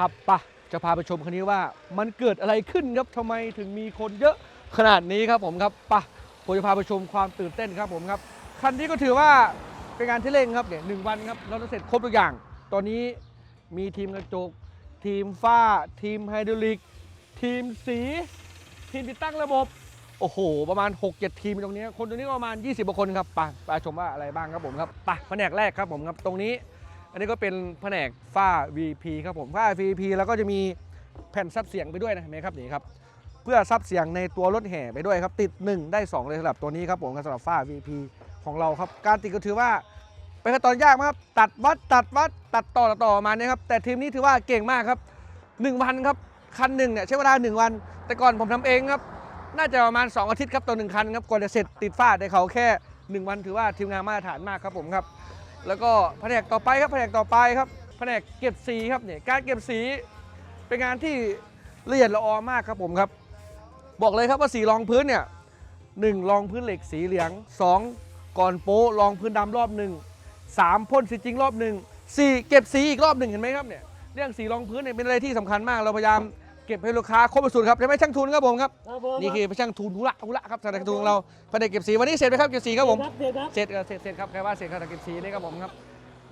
ครับปะจะพาไปชมคันนี้ว่ามันเกิดอะไรขึ้นครับทำไมถึงมีคนเยอะขนาดนี้ครับผมครับปะผมจะพาไปชมความตื่นเต้นครับผมครับคันนี้ก็ถือว่าเป็นงานที่เร่งครับเนี่ยหนึ่งวันครับเราจะเสร็จครบทุกอย่าง ตอนนี้มีทีมกระจก ทีมฝ้า ทีมไฮดรอลิก ทีมสี ทีมติดตั้งระบบ โอ้โห ประมาณ 6-7 ทีมตรงนี้ คนตรงนี้ประมาณ 20กว่าคนครับไปไปชมว่าอะไรบ้างครับผมครับไปแผนกแรกครับผมครับตรงนี้ อันนี้ก็เป็นแผนกฝ้า VP ครับผมฝ้า VP แล้วก็จะมีแผ่นซับเสียงไปด้วยนะเห็นไหมครับนี่ครับเพื่อซับเสียงในตัวรถแห่ไปด้วยครับ ติด 1 ได้ 2 เลยสำหรับตัวนี้ครับผมสำหรับฝ้า VP ของเราครับ การติดก็ถือว่าเป็นขั้นตอนยากมากครับตัดวัดตัดวัดตัดต่อต่อมาเนี่ยครับแต่ทีมนี้ถือว่าเก่งมากครับ 1 วันครับคันหนึ่งเนี่ยใช้เวลา 1 วัน แต่ก่อนผมทำเองครับน่าจะประมาณ 2 อาทิตย์ครับต่อหนึ่งคันครับกว่าจะเสร็จติดฝ้าได้เขาแค่ 1 วันถือว่าทีมงานมาตรฐานมากครับผมครับ แล้วก็แผนกต่อไปครับแผนกต่อไปครับแผนกเก็บสีครับเนี่ยการเก็บสีเป็นงานที่ละเอียดละออมากครับผมครับ บอกเลยครับว่าสีรองพื้นเนี่ยหนึ่งรองพื้นเหล็กสีเหลืองสองก่อนโป๊รองพื้นดำรอบหนึ่งสามพ่นสีจริงรอบหนึ่งสี่เก็บสีอีกรอบหนึ่งเห็นไหมครับเนี่ยเรื่องสีรองพื้นเนี่ยเป็นอะไรที่สำคัญมากเราพยายาม เก็บให้ลูกค้าครบสูตรครับใช่ไหมช่างทุนครับผมครับครับผมนี่คือช่างทุนทุระทุระครับช่างทุนของเราแผนกเก็บสีวันนี้เสร็จไหมครับเก็บสีครับผมเสร็จครับเสร็จเออเสร็จเสร็จครับใครว่าเสร็จครับเก็บสีนี่ครับผมครับ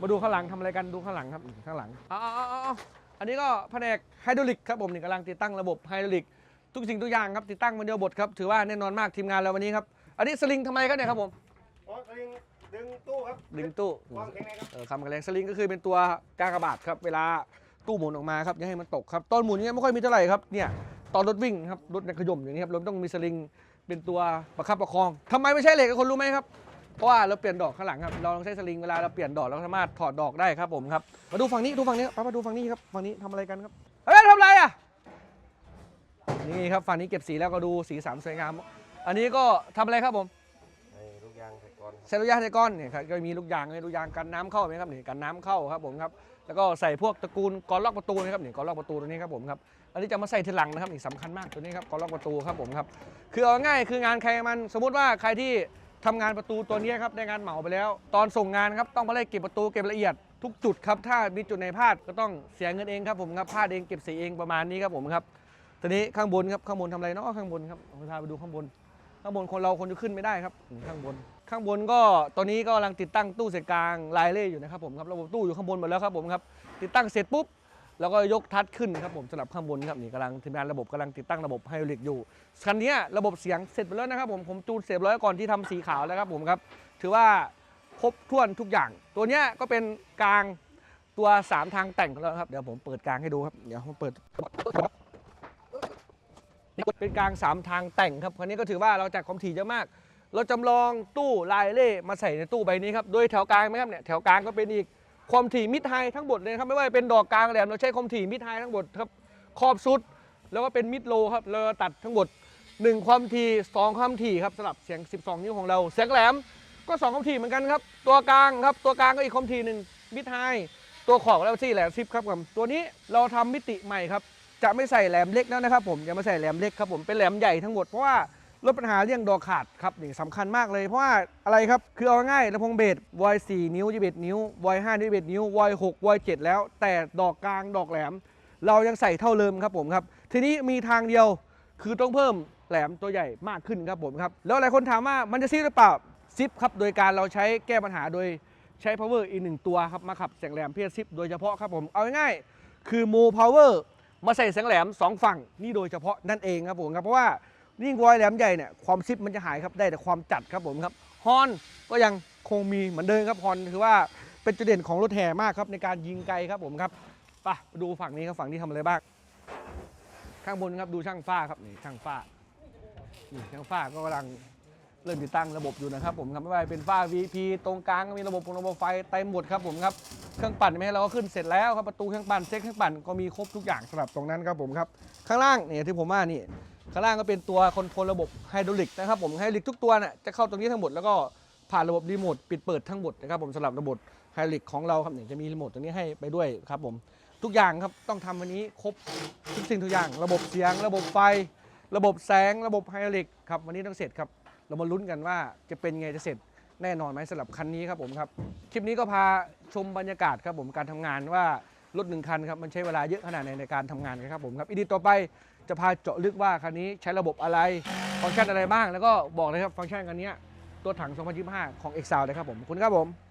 มาดูข้างหลังทำอะไรกันดูข้างหลังครับข้างหลังอ๋ออ๋ออ๋ออันนี้ก็แผนกไฮดรอลิกครับผมนี่กำลังติดตั้งระบบไฮดรอลิกทุกสิ่งทุกอย่างครับติดตั้งมาเดียวบทครับถือว่าแน่นอนมากทีมงานเราวันนี้ครับอันนี้สลิงทำไมครับเนี่ยครับผมอ๋อดึงดึงตู้ครับดึงตู้ความแข็งแรงครับเออคำกระแรงสลิงก็คือเป็นตัวกากบาทครับเวลา ตู้หมุนออกมาครับอย่าให้มันตกครับตอนหมุนเนี่ยไม่ค่อยมีเท่าไหร่ครับเนี่ยตอนรถวิ่งครับรถเนี่ยขย่มอย่างนี้ครับราต้องมีสลิงเป็นตัวประคับประคองทำไมไม่ใช่เหล็กคนรู้ไหมครับเพราะว่าเราเปลี่ยนดอกข้างหลังครับเราต้องใช้สลิงเวลาเราเปลี่ยนดอกเราสามารถถอดดอกได้ครับผมครับมาดูฝั่งนี้ดูฝั่งนี้ป้ามาดูฝั่งนี้ครับฝั่งนี้ทำอะไรกันครับเฮ้ยทำอะไรอะนี่ครับฝั่งนี้เก็บสีแล้วก็ดูสีสันสวยงาม อันนี้ก็ทำอะไรครับผม ยางใส่ก่อนใส่ลูกยางใส่ก้อนเนี่ยครับก็มีลูกยางให้ลูกยางกันน้ำเข้าไหมครับนี่กันน้ำเข้าครับผมครับแล้วก็ใส่พวกตระกูลกรอนล็อกประตูนะครับนี่กรอนล็อกประตูตัวนี้ครับผมครับอันนี้จะมาใส่ทีหลังนะครับนี่สำคัญมากตัวนี้ครับกรอนล็อกประตูครับผมครับคือเอาง่ายคืองานใครมันสมมุติว่าใครที่ทำงานประตูตัวนี้ครับได้งานเหมาไปแล้ว ตอนส่งงานครับต้องมาไล่เก็บประตูเก็บละเอียดทุกจุดครับถ้ามีจุดไหนพลาดก็ต้องเสียเงินเองครับผมครับพลาดเองเก็บสีเองประมาณนี้ครับผมครับทีนี้ข้างบนครับข้างบนทำอะไรเนาะข้างบนครับผมพาไปดูข้างบน ข้างบนคนเราคนจะขึ้นไม่ได้ครับนี่ข้างบน ข้างบนก็ตอนนี้ก็กำลังติดตั้งตู้เสร็จกลางลายเล่อยู่นะครับผมครับระบบตู้อยู่ข้างบนหมดแล้วครับผมครับติดตั้งเสร็จปุ๊บแล้วก็ยกทัดขึ้นครับผมสำหรับข้างบนครับนี่กำลังทีมงานระบบกำลังติดตั้งระบบไฮดรอลิกอยู่คันนี้ระบบเสียงเสร็จไปแล้วนะครับผมผมจูนเสร็จร้อยก่อนที่ทำสีขาวแล้วครับผมครับถือว่าครบถ้วนทุกอย่าง ตัวเนี้ยก็เป็นกลางตัว 3 ทางแต่งของเราครับเดี๋ยวผมเปิดกลางให้ดูครับเดี๋ยวผมเปิด เป็นกลาง 3 ทางแต่งครับคันนี้ก็ถือว่าเราจัดความถี่เยอะมาก เราจำลองตู้ลายเล่มาใส่ในตู้ใบนี้ครับ โดยแถวกลางไหมครับเนี่ยแถวกลางก็เป็นอีกความถี่มิดไฮทั้งหมดเลยครับไม่ว่าจะเป็นดอกกลางแหลมเราใช้ความถี่มิดไฮทั้งหมดครับขอบสุดแล้วก็เป็นมิดโลครับเราตัดทั้งหมด 1 ความถี่2ความถี่ครับสำหรับเสียง 12 นิ้วของเราเสียงแหลมก็ 2ความถี่เหมือนกันครับ ตัวกลางครับตัวกลางก็อีกความถี่หนึ่งมิดไฮตัวขอบแล้วที่แหลมซิปครับผมตัวนี้เราทำมิติใหม่ครับ จะไม่ใส่แหลมเล็กแล้วนะครับ ผมอย่ามาใส่แหลมเล็กครับผมเป็นแหลมใหญ่ทั้งหมดเพราะว่าลดปัญหาเรื่องดอกขาดครับนี่สำคัญมากเลยเพราะว่าอะไรครับ คือเอาง่ายลำโพงเบสวอย4นิ้ว21นิ้ววอย5นิ้ว21นิ้ววอย6วอย7แล้ว แต่ดอกกลางดอกแหลม เรายังใส่เท่าเดิมครับผมครับ ทีนี้มีทางเดียวคือต้องเพิ่มแหลมตัวใหญ่มากขึ้นครับผมครับ แล้วหลายคนถามว่ามันจะซิปหรือเปล่าซิปครับ โดยการเราใช้แก้ปัญหาโดยใช้ power อีกหนึ่งตัวครับมาขับเสียงแหลมเพื่อซิปโดยเฉพาะครับผมเอาง่ายๆคือ mo power มาใส่เสียงแหลม 2 ฝั่งนี่โดยเฉพาะนั่นเองครับผมครับเพราะว่ายิ่งวอยแหลมใหญ่เนี่ยความซิปมันจะหายครับได้แต่ความจัดครับผมครับฮอนก็ยังคงมีเหมือนเดิมครับฮอนคือว่าเป็นจุดเด่นของรถแห่มากครับในการยิงไกลครับผมครับไปดูฝั่งนี้ครับฝั่งนี้ทำอะไรบ้างข้างบนครับดูช่างฝ้าครับนี่ช่างฝ้านี่ช่างฝ้าก็กำลัง เริ่มติดตั้งระบบอยู่นะครับผมครับไม่ว่าเป็นฝ้า VP ตรงกลางก็มีระบบระบบไฟเต็มหมดครับผมครับเครื่องปั่นเห็นไหมเราก็ขึ้นเสร็จแล้วครับประตูเครื่องปั่นเซ็ตเครื่องปั่นก็มีครบทุกอย่างสำหรับตรงนั้นครับผมครับข้างล่างเนี่ยที่ผมว่านี่ข้างล่างก็เป็นตัวคอนโทรลระบบไฮดรอลิกนะครับผมไฮดรอลิกทุกตัวน่ะจะเข้าตรงนี้ทั้งหมดแล้วก็ผ่านระบบรีโมทปิดเปิดทั้งหมดนะครับผมสำหรับระบบไฮดรอลิกของเราครับเนี่ยจะมีรีโมทตรงนี้ให้ไปด้วยครับผมทุกอย่างครับต้องทำวันนี้ครบทุกสิ่งทุกอย่าง ระบบเสียง ระบบไฟ ระบบแสง ระบบไฮดรอลิกครับวันนี้ต้องเสร็จครับ เรามาลุ้นกันว่าจะเป็นไงจะเสร็จแน่นอนไหมสำหรับคันนี้ครับผมครับคลิปนี้ก็พาชมบรรยากาศครับผมการทำงานว่ารถหนึ่งคันครับมันใช้เวลาเยอะขนาดไหนในการทำงานกันครับผมครับอีดีต่อไปจะพาเจาะลึกว่าคันนี้ใช้ระบบอะไรฟังก์ชันอะไรบ้างแล้วก็บอกเลยครับฟังก์ชันคันนี้ตัวถัง 2025 ของ e x a l เลยครับผมขอบคุณครับผม